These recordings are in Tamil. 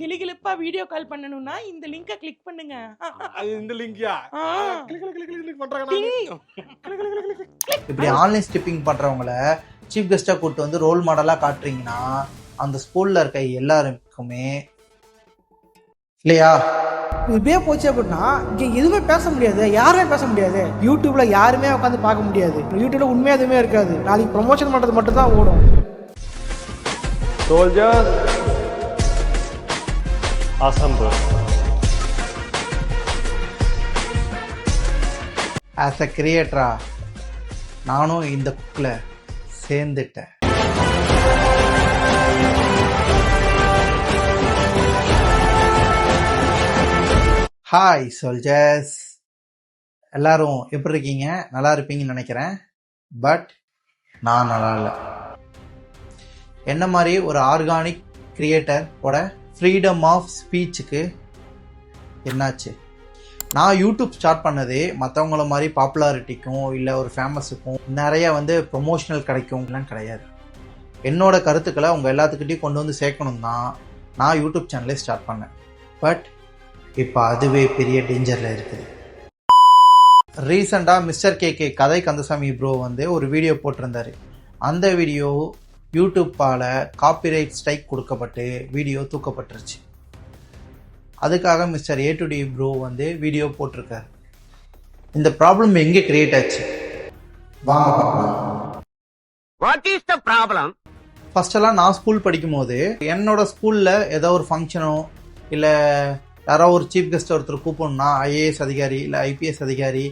கிளிகிளிப்பா வீடியோ கால் பண்ணணும்னா இந்த லிங்கை கிளிக் பண்ணுங்க. அது இந்த லிங்க்யா. கிளிக் கிளிக் கிளிக் கிளிக் பண்றாங்க. இப்படி ஆன்லைன் ஸ்டிப்பிங் பண்றவங்கள சீஃப் கெஸ்டா கூட்டு வந்து ரோல் மாடலா காட்டுறீங்கன்னா அந்த ஸ்கூல்ல இருக்க எல்லாருக்குமே இல்லையா? இப்படியே போச்சு அப்படின்னா இங்கே எதுவுமே பேச முடியாது. யாருமே பேச முடியாது. யூடியூப்ல யாருமே உட்காந்து பார்க்க முடியாது. யூடியூப்ல உண்மையா எதுவுமே இருக்காது. நாளைக்கு ப்ரொமோஷன் பண்றது மட்டும் தான் ஓடும். Soldiers, assemble. ஆஸ் அ கிரியேட்டரா நானும் இந்த குக்கில் சேர்ந்துட்டேன். ஹாய் சோல்ஜர்ஸ் எல்லாரும் எப்படி இருக்கீங்க? நல்லா இருப்பீங்கன்னு நினைக்கிறேன். பட் நான் நல்லா இல்லை. என்ன மாதிரி ஒரு ஆர்கானிக் கிரியேட்டரோட ஃப்ரீடம் ஆஃப் ஸ்பீச்சுக்கு என்னாச்சு? நான் யூடியூப் ஸ்டார்ட் பண்ணதே மற்றவங்கள மாதிரி பாப்புலாரிட்டிக்கும் இல்லை ஒரு ஃபேமஸுக்கும் நிறைய வந்து ப்ரொமோஷனல் கிடைக்கும்லாம் கிடையாது. என்னோட கருத்துக்களை உங்கள் எல்லாத்துக்கிட்டையும் கொண்டு வந்து சேர்க்கணும் தான் நான் யூடியூப் சேனலே ஸ்டார்ட் பண்ணேன். பட் இப்போ அதுவே பெரிய டேஞ்சரில் இருக்குது. ரீசெண்டாக மிஸ்டர் கே கே கதை கந்தசாமி ப்ரோ வந்து ஒரு வீடியோ போட்டிருந்தாரு. அந்த வீடியோ யூடியூப்பால் காப்பிரைட் ஸ்ட்ரைக் கொடுக்கப்பட்டு வீடியோ தூக்கப்பட்டுருச்சு. அதுக்காக mister A to D bro வந்து வீடியோ போட்டிருக்காரு. இந்த ப்ராப்ளம் எங்கே கிரியேட் ஆச்சு? வாங்க பார்க்கலாம். What is the problem? ஃபர்ஸ்டெல்லாம் நான் ஸ்கூல் படிக்கும்போது என்னோட ஸ்கூலில் ஏதோ ஒரு ஃபங்க்ஷனோ இல்லை யாரோ ஒரு சீஃப் கெஸ்ட் ஒருத்தர் கூப்பிடணும்னா ஐஏஎஸ் அதிகாரி இல்லை ஐபிஎஸ் அதிகாரி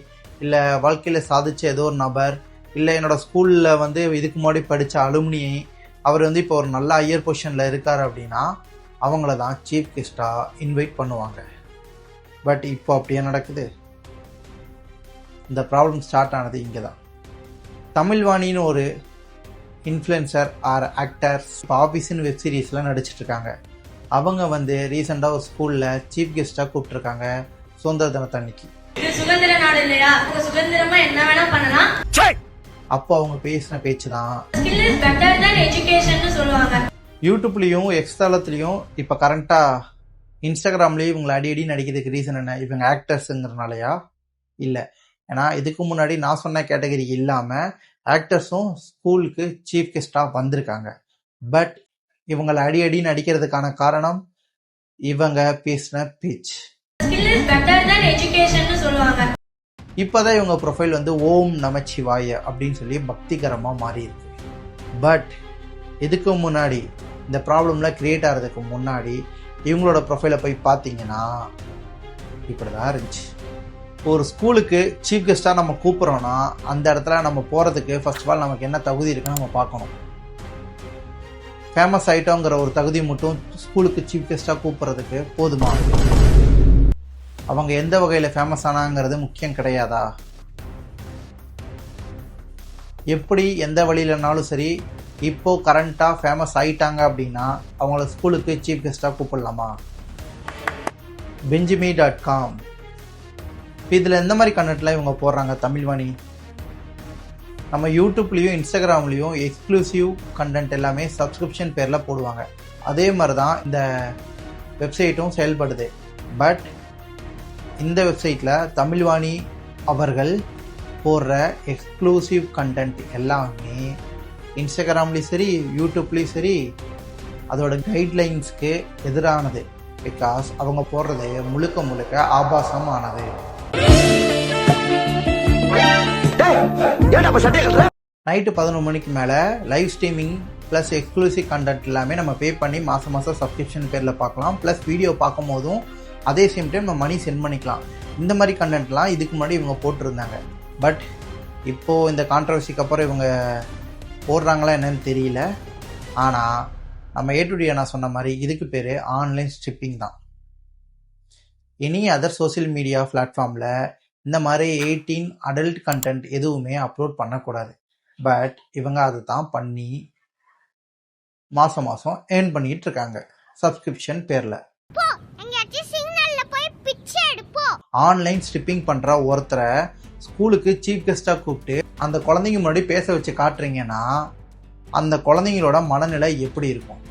இல்லை வாழ்க்கையில் சாதிச்ச ஏதோ ஒரு நபர் இல்லை என்னோட ஸ்கூலில் வந்து இதுக்கு முன்னாடி படித்த அலுமினி அவர் வந்து இப்போ ஒரு நல்ல ஹையர் பொசிஷனில் இருக்கார் அப்படின்னா அவங்கள தான் சீஃப் கெஸ்ட்டாக இன்வைட் பண்ணுவாங்க. பட் இப்போ அப்படியே நடக்குது. இந்த ப்ராப்ளம் ஸ்டார்ட் ஆனது இங்கே தான் தமிழ்வாணின்னு ஒரு இன்ஃப்ளூயன்சர் ஆர் ஆக்டர்ஸ் ஆஃபீஸ்னு வெப் சீரிஸில் நடிச்சிட்டு இருக்காங்க. அவங்க வந்து ரீசெண்டாக ஒரு ஸ்கூலில் சீஃப் கெஸ்ட்டாக கூப்பிட்ருக்காங்க சுதந்திர தினத்தன்னைக்கு. இது சுதந்திர நாடு இல்லையா? சுதந்திரமா என்ன வேணா பண்ணலாம். அப்போ அவங்க பேசின பேச்சு தான் யூடியூப்லேயும் எக்ஸ் தளத்துலேயும் இப்போ கரண்ட்டாக இன்ஸ்டாகிராம்லேயும் இவங்களை அடி அடி நடிக்கிறதுக்கு ரீசன் என்ன? இவங்க ஆக்டர்ஸுங்கிறனாலயா இல்லை. ஏன்னா இதுக்கு முன்னாடி நான் சொன்ன கேட்டகரி இல்லாமல் ஆக்டர்ஸும் ஸ்கூலுக்கு சீஃப் கெஸ்ட்டாக வந்திருக்காங்க. பட் இவங்களை அடி அடி நடிக்கிறதுக்கான காரணம் இவங்க பேசின பேச்சு. இப்போ தான் இவங்க ப்ரொஃபைல் வந்து ஓம் நமச்சிவாய அப்படின்னு சொல்லி பக்திகரமாக மாறியிருக்கு. பட் இதுக்கு முன்னாடி இந்த ப்ராப்ளம்லாம் க்ரியேட் ஆகிறதுக்கு முன்னாடி இவங்களோட ப்ரொஃபைலை போய் பார்த்தீங்கன்னா இப்படி தான் இருந்துச்சு. ஒரு ஸ்கூலுக்கு சீஃப் கெஸ்ட்டாக நம்ம கூப்பிட்றோன்னா அந்த இடத்துல நம்ம போகிறதுக்கு ஃபர்ஸ்ட் ஆஃப் ஆல் நமக்கு என்ன தகுதி இருக்குன்னு நம்ம பார்க்கணும். ஃபேமஸ் ஆகிட்டோங்கிற ஒரு தகுதி மட்டும் ஸ்கூலுக்கு சீஃப் கெஸ்ட்டாக கூப்பிட்றதுக்கு போதுமா? அவங்க எந்த வகையில் ஃபேமஸ் ஆனாங்கிறது முக்கியம் கிடையாதா? எப்படி எந்த வழியிலனாலும் சரி இப்போது கரண்ட்டாக ஃபேமஸ் ஆகிட்டாங்க அப்படின்னா அவங்கள ஸ்கூலுக்கு சீஃப் கெஸ்ட்டாக கூப்பிடலாமா? பெஞ்சிமி டாட் காம் இதில் எந்த மாதிரி கண்டென்ட்லாம் இவங்க போடுறாங்க தமிழ்வாணி? நம்ம யூடியூப்லேயும் இன்ஸ்டாகிராம்லேயும் எக்ஸ்க்ளூசிவ் கண்டென்ட் எல்லாமே சப்ஸ்கிரிப்ஷன் பேரில் போடுவாங்க. அதே மாதிரி தான் இந்த வெப்சைட்டும் செயல்படுது. பட் இந்த வெப்சைட்டில் தமிழ்வாணி அவர்கள் போடுற எக்ஸ்க்ளூசிவ் கண்டென்ட் எல்லாமே இன்ஸ்டாகிராம்லேயும் சரி யூடியூப்லேயும் சரி அதோட கைட்லைன்ஸ்க்கு எதிரானது. பிகாஸ் அவங்க போடுறது முழுக்க முழுக்க ஆபாசமானது. நைட்டு பதினொரு மணிக்கு மேலே live streaming plus exclusive content எல்லாமே நம்ம பே பண்ணி மாதம் மாதம் சப்ஸ்கிரிப்ஷன் பேரில் பார்க்கலாம். ப்ளஸ் வீடியோ பார்க்கும் போதும் அதே சேம் டைம் நம்ம மணி சென்ட் பண்ணிக்கலாம். இந்த மாதிரி கண்டென்ட்லாம் இதுக்கு முன்னாடி இவங்க போட்டிருந்தாங்க. பட் இப்போது இந்த கான்ட்ரவர்சிக்கு அப்புறம் இவங்க போடுறாங்களா என்னன்னு தெரியல. ஆனால் நம்ம ஏ டு நான் சொன்ன மாதிரி இதுக்கு பேர் ஆன்லைன் ஸ்ட்ரிப்பிங் தான். எனி அதர் சோஷியல் மீடியா பிளாட்ஃபார்மில் இந்த மாதிரி எயிட்டீன் அடல்ட் கண்டென்ட் எதுவுமே அப்லோட் பண்ணக்கூடாது. பட் இவங்க அதை தான் பண்ணி மாதம் மாதம் ஏர்ன் பண்ணிகிட்டு இருக்காங்க. சப்ஸ்கிரிப்ஷன் பேரில் எங்கேயாச்சும் சிக்னல்ல போய் பிச்சை எடுப்போம் ஆன்லைன் ஸ்டிப்பிங் பண்ணுற ஒருத்தரை ஸ்கூலுக்கு சீஃப் கெஸ்ட்டாக கூப்பிட்டு அந்த குழந்தைங்க முன்னாடி பேச வச்சு காட்டுறீங்கன்னா அந்த குழந்தைங்களோட மனநிலை எப்படி இருக்கும்?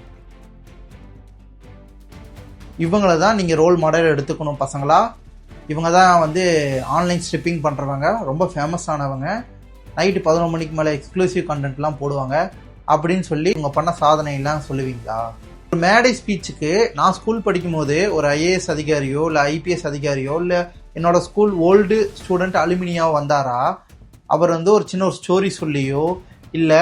இவங்கள தான் நீங்கள் ரோல் மாடல் எடுத்துக்கணும் பசங்களா? இவங்க தான் வந்து ஆன்லைன் ஸ்ட்ரிப்பிங் பண்ணுறவங்க ரொம்ப ஃபேமஸ் ஆனவங்க. நைட்டு பதினொரு மணிக்கு மேலே எக்ஸ்க்ளூசிவ் கண்டென்ட்லாம் போடுவாங்க. அப்படின்னு சொல்லி இவங்க பண்ண சாதனையெல்லாம் சொல்லுவீங்களா? ஒரு மேடை ஸ்பீச்சுக்கு நான் ஸ்கூல் படிக்கும்போது ஒரு ஐஏஎஸ் அதிகாரியோ இல்லை ஐபிஎஸ் அதிகாரியோ இல்லை என்னோட ஸ்கூல் ஓல்டு ஸ்டூடெண்ட் அலுமினியாவோ வந்தாரா அவர் வந்து ஒரு சின்ன ஒரு ஸ்டோரி சொல்லியோ இல்லை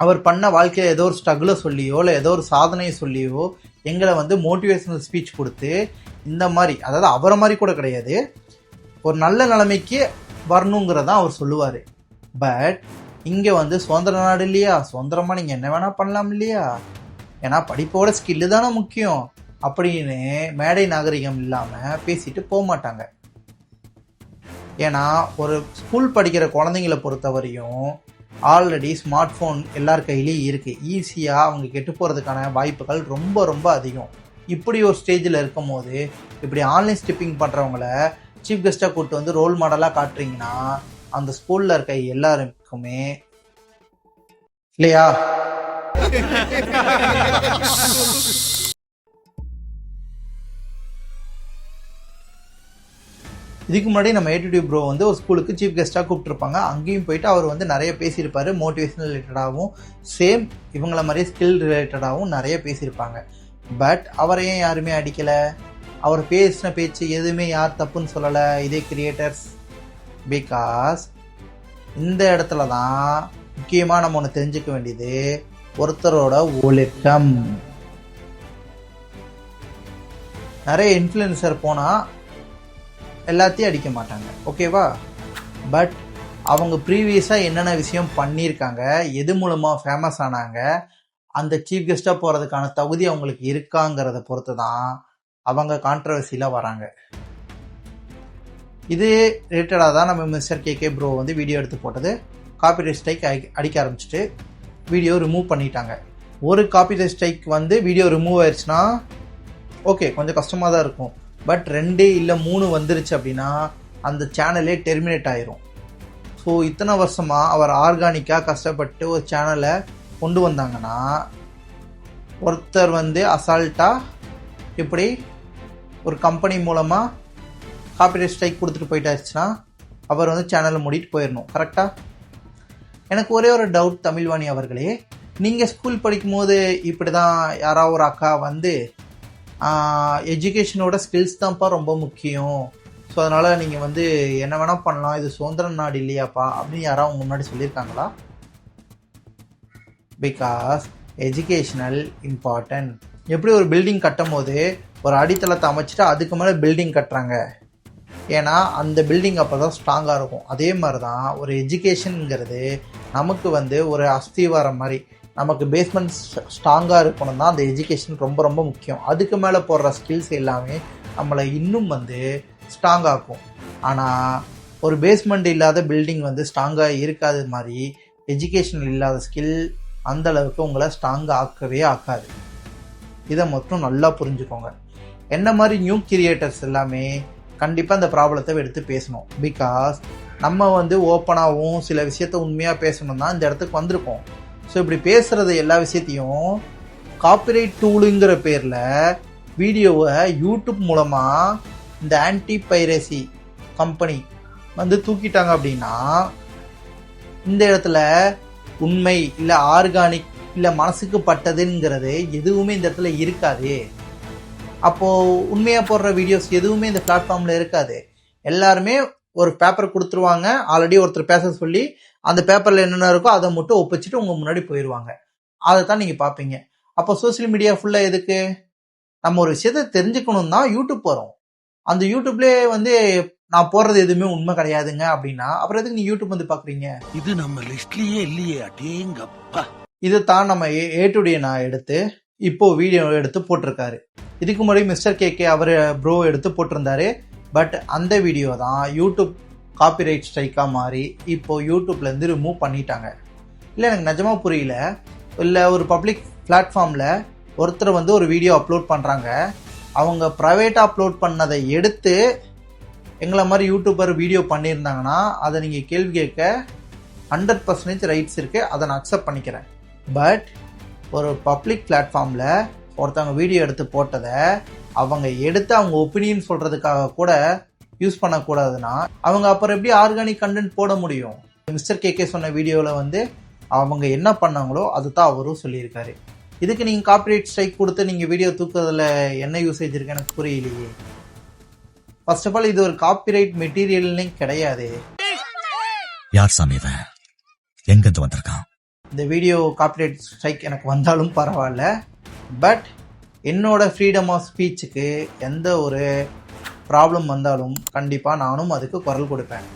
அவர் பண்ண வாழ்க்கையில் ஏதோ ஒரு ஸ்ட்ரகிளை சொல்லியோ இல்லை ஏதோ ஒரு சாதனையை சொல்லியோ எங்களை வந்து மோட்டிவேஷனல் ஸ்பீச் கொடுத்து இந்த மாதிரி அதாவது அவரை மாதிரி கூட கிடையாது ஒரு நல்ல நிலைமைக்கு வரணுங்கிறதான் அவர் சொல்லுவார். பட் இங்கே வந்து சுதந்திர நாடு இல்லையா? சுதந்திரமாக நீங்கள் என்ன வேணால் பண்ணலாம் இல்லையா? ஏன்னா படிப்போட ஸ்கில்லு தானே முக்கியம். அப்படின்னு மேடை நாகரிகம் இல்லாமல் பேசிட்டு போக மாட்டாங்க. ஏன்னா ஒரு ஸ்கூல் படிக்கிற குழந்தைங்கள பொறுத்தவரையும் ஆல்ரெடி ஸ்மார்ட் ஃபோன் எல்லார் கையிலையும் இருக்குது ஈஸியாக அவங்க கெட்டு போகிறதுக்கான வாய்ப்புகள் ரொம்ப ரொம்ப அதிகம். இப்படி ஒரு ஸ்டேஜில் இருக்கும் போது இப்படி ஆன்லைன் ஸ்டிப்பிங் பண்ணுறவங்கள சீஃப் கெஸ்ட்டாக கூப்பிட்டு வந்து ரோல் மாடலாக காட்டுறீங்கன்னா அந்த ஸ்கூலில் இருக்க எல்லாருக்குமே இல்லையா? இதுக்கு முன்னாடி நம்ம ஏடிடி ப்ரோ வந்து ஒரு ஸ்கூலுக்கு சீஃப் கெஸ்ட்டாக கூப்பிட்டுருப்பாங்க. அங்கேயும் போயிட்டு அவர் வந்து நிறைய பேசியிருப்பார். மோட்டிவேஷனல் ரிலேட்டடாகவும் சேம் இவங்கள மாதிரியே ஸ்கில் ரிலேட்டடாகவும் நிறைய பேசியிருப்பாங்க. பட் அவரை ஏன் யாருமே அடிக்கலை? அவர் பேசின பேச்சு எதுவுமே யார் தப்புன்னு சொல்லலை? இதே கிரியேட்டர்ஸ் பிகாஸ் இந்த இடத்துல தான் முக்கியமாக நம்ம ஒன்று தெரிஞ்சுக்க வேண்டியது ஒருத்தரோட ஒழுக்கம். நிறைய இன்ஃப்ளூயன்சர் போனால் எல்லாத்தையும் அடிக்க மாட்டாங்க. ஓகேவா? பட் அவங்க ப்ரீவியஸாக என்னென்ன விஷயம் பண்ணியிருக்காங்க எது மூலமாக ஃபேமஸ் ஆனாங்க அந்த சீஃப் கெஸ்ட்டாக போகிறதுக்கான தகுதி அவங்களுக்கு இருக்காங்கிறத பொறுத்து தான் அவங்க கான்ட்ரவர்சியில் வராங்க. இது ரிலேட்டடாக தான் நம்ம மிஸ்டர் கே கே ப்ரோ வந்து வீடியோ எடுத்து போட்டது. காப்பி ஸ்ட்ரைக் அடிக்க ஆரம்பிச்சிட்டு வீடியோ ரிமூவ் பண்ணிட்டாங்க. ஒரு காப்பி ஸ்ட்ரைக் வந்து வீடியோ ரிமூவ் ஆயிடுச்சுன்னா ஓகே கொஞ்சம் கஷ்டமாக தான் இருக்கும். பட் ரெண்டு இல்லை மூணு வந்துருச்சு அப்படின்னா அந்த சேனலே டெர்மினேட் ஆயிரும். ஸோ இத்தனை வருஷமாக அவர் ஆர்கானிக்காக கஷ்டப்பட்டு ஒரு சேனலை கொண்டு வந்தாங்கன்னா ஒருத்தர் வந்து அசால்ட்டாக இப்படி ஒரு கம்பெனி மூலமாக காப்பிரைட் ஸ்ட்ரைக் கொடுத்துட்டு போயிட்டாச்சுன்னா அவர் வந்து சேனலை மூடிட்டு போயிடணும் கரெக்டாக எனக்கு ஒரே ஒரு டவுட் தமிழ்வாணி அவர்களே. நீங்கள் ஸ்கூல் படிக்கும்போது இப்படி தான் யாராவது ஒரு அக்கா வந்து எஜுகேஷனோட ஸ்கில்ஸ் தான்ப்பா ரொம்ப முக்கியம். ஸோ அதனால் நீங்கள் வந்து என்ன வேணால் பண்ணலாம் இது சுதந்திர நாடு இல்லையாப்பா அப்படின்னு யாராவது முன்னாடி சொல்லியிருக்காங்களா? பிகாஸ் எஜுகேஷனல் இம்பார்ட்டன்ட் எப்படி ஒரு பில்டிங் கட்டும் போது ஒரு அடித்தளத்தை அமைச்சிட்டு அதுக்கு மேலே பில்டிங் கட்டுறாங்க? ஏன்னா அந்த பில்டிங் அப்போ தான் ஸ்ட்ராங்காக இருக்கும். அதே மாதிரி தான் ஒரு எஜுகேஷனுங்கிறது நமக்கு வந்து ஒரு அஸ்திவாரம் மாதிரி நமக்கு பேஸ்மெண்ட் ஸ்ட்ராங்காக இருக்கணும் தான் அந்த எஜுகேஷன் ரொம்ப ரொம்ப முக்கியம். அதுக்கு மேலே போடுற ஸ்கில்ஸ் எல்லாமே நம்மளை இன்னும் வந்து ஸ்ட்ராங்காக்கும் ஆனால் ஒரு பேஸ்மெண்ட் இல்லாத பில்டிங் வந்து ஸ்ட்ராங்காக இருக்காது மாதிரி எஜுகேஷன் இல்லாத ஸ்கில் அந்த அளவுக்கு உங்களை ஸ்ட்ராங்காக ஆக்கவே ஆக்காது. இதை மட்டும் நல்லா புரிஞ்சுக்கோங்க. என்ன மாதிரி நியூ கிரியேட்டர்ஸ் எல்லாமே கண்டிப்பாக அந்த ப்ராப்ளத்தை எடுத்து பேசணும். பிகாஸ் நம்ம வந்து ஓப்பனாகவும் சில விஷயத்த உண்மையாக பேசணும்னா இந்த இடத்துக்கு வந்திருக்கோம். ஸோ இப்படி பேசுகிறது எல்லா விஷயத்தையும் காப்பிரைட் டூலுங்கிற பேரில் வீடியோவை யூடியூப் மூலமாக இந்த ஆன்டி பைரசி கம்பெனி வந்து தூக்கிட்டாங்க அப்படின்னா இந்த இடத்துல உண்மை இல்லை ஆர்கானிக் இல்லை மனசுக்கு பட்டதுங்கிறது எதுவுமே இந்த இடத்துல இருக்காது. அப்போது உண்மையாக போடுற வீடியோஸ் எதுவுமே இந்த பிளாட்ஃபார்மில் இருக்காது. எல்லாருமே ஒரு பேப்பர் கொடுத்துருவாங்க. ஆல்ரெடி ஒருத்தர் பேச சொல்லி அந்த பேப்பரில் என்னென்ன இருக்கோ அதை மட்டும் ஒப்பிச்சுட்டு உங்கள் முன்னாடி போயிடுவாங்க அதை தான் நீங்கள் பார்ப்பீங்க. அப்போ சோஷியல் மீடியா ஃபுல்லாக எதுக்கு? நம்ம ஒரு விஷயத்த தெரிஞ்சுக்கணும் தான் யூடியூப் போகிறோம் அந்த யூடியூப்லேயே வந்து நான் போடுறது எதுவுமே உண்மை கிடையாதுங்க அப்படின்னா அப்புறம் எதுக்கு நீ யூடியூப் வந்து பார்க்குறீங்க? இது நம்ம லிஸ்ட்லயே இல்லையே அடேங்கப்பா. இதை தான் நம்ம ஏ டு டே நான் எடுத்து இப்போ வீடியோ எடுத்து போட்டிருக்காரு. இதுக்கு முன்னாடி மிஸ்டர் கே கே அவர் ப்ரோ எடுத்து போட்டிருந்தாரு. பட் அந்த வீடியோ தான் யூடியூப் காப்பிரைட் ஸ்ட்ரைக்காக மாறி இப்போது யூடியூப்லேருந்து ரிமூவ் பண்ணிட்டாங்க. இல்லை எனக்கு நிஜமாக புரியல. இல்லை ஒரு பப்ளிக் பிளாட்ஃபார்மில் ஒருத்தர் வந்து ஒரு வீடியோ அப்லோட் பண்ணுறாங்க அவங்க ப்ரைவேட்டாக அப்லோட் பண்ணதை எடுத்து எங்களை மாதிரி யூடியூபர் வீடியோ பண்ணியிருந்தாங்கன்னா அதை நீங்கள் கேள்வி கேட்க ஹண்ட்ரட் பர்சன்டேஜ் ரைட்ஸ் இருக்குது அதை நான் அக்செப்ட் பண்ணிக்கிறேன். பட் ஒரு பப்ளிக் பிளாட்ஃபார்மில் ஒருத்தவங்க வீடியோ எடுத்து போட்டதை அவங்க எடுத்து அவங்க ஒப்பீனியன் சொல்றதுக்காக கூட யூஸ் பண்ணக்கூடாதுன்னா அவங்க அப்புறம் எப்படி ஆர்கானிக் கண்டென்ட் போட முடியும்? மிஸ்டர் கேகே சொன்ன வீடியோவில் வந்து அவங்க என்ன பண்ணாங்களோ அதுதான் அவரும் சொல்லியிருக்காரு. இதுக்கு நீங்கள் காப்பிரைட் ஸ்ட்ரைக் கொடுத்து நீங்கள் வீடியோ தூக்குறதுல என்ன யூசேஜ் இருக்கு எனக்கு புரியலையே. ஃபர்ஸ்ட் ஆஃப் ஆல் இது ஒரு காப்பிரைட் மெட்டீரியல்னே கிடையாது. யார் சாமி எங்கிருந்து வந்திருக்கான்? இந்த வீடியோ காப்பிரைட் ஸ்ட்ரைக் எனக்கு வந்தாலும் பரவாயில்ல. பட் என்னோடய ஃப்ரீடம் ஆஃப் ஸ்பீச்சுக்கு எந்த ஒரு ப்ராப்ளம் வந்தாலும் கண்டிப்பாக நானும் அதுக்கு குரல் கொடுப்பேன்.